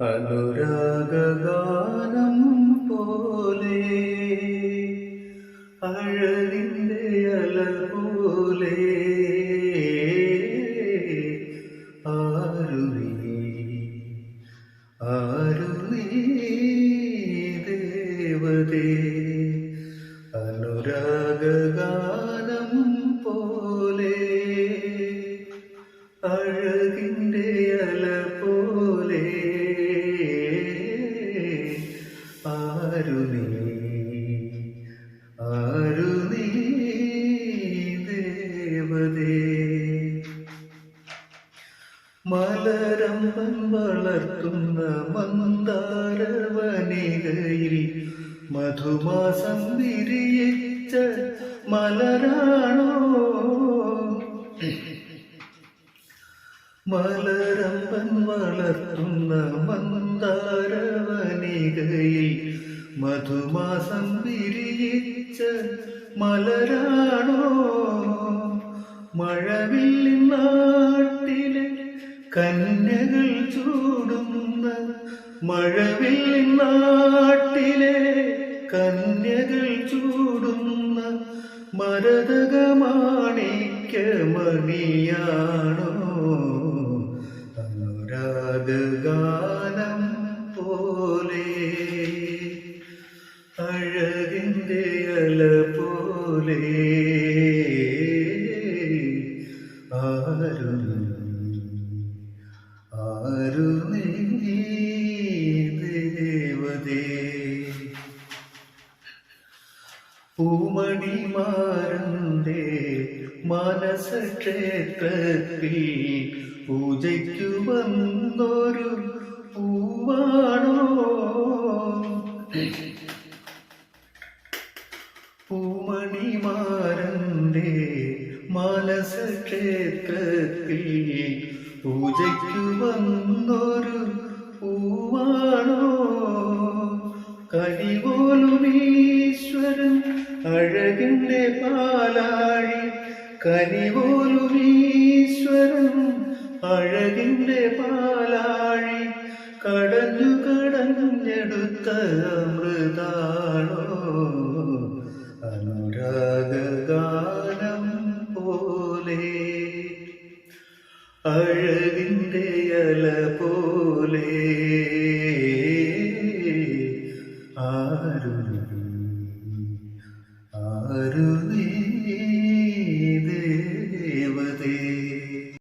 അനുരാഗാനം പോലെ അഴകിന്റെ അല പോലെ ആരു നീ ദേവതേ അനുരാഗാനം പോലെ അഴകിന്റെ മലരമ്പൻ വളർത്തുന്ന മന്ദാര വനികയിൽ മധുമാസം വിരിയിച്ച മലരാണോ? മലരമ്പൻ വളർത്തുന്ന മന്ദാര വനികയിൽ മധുമാസം വിരിയിച്ച മലരാണോ? നാട്ടിലെ കന്യകൾ ചൂടുന്ന മഴവിൽ നാട്ടിലെ കന്യകൾ ചൂടുന്ന മരതകമാണിക്യമണിയാണോ? അനുരാഗാനം പൂമണിമാരന്റെ മാനസക്ഷേത്രത്തിൽ പൂജയ്ക്കു വന്നൊരു പൂവാണോ? പൂമണിമാരന്റെ മാനസക്ഷേത്രത്തിൽ പൂജയ്ക്കു വന്നൊരു പൂവാണോ? ഈശ്വരൻ അഴകിന്റെ പാലാഴി കനിപോലും ഈശ്വരൻ അഴകിന്റെ പാലാഴി കടഞ്ഞു കടഞ്ഞെടുത്ത അമൃതാണോ? അനുരാഗാനം പോലെ അഴ ഒരു നേ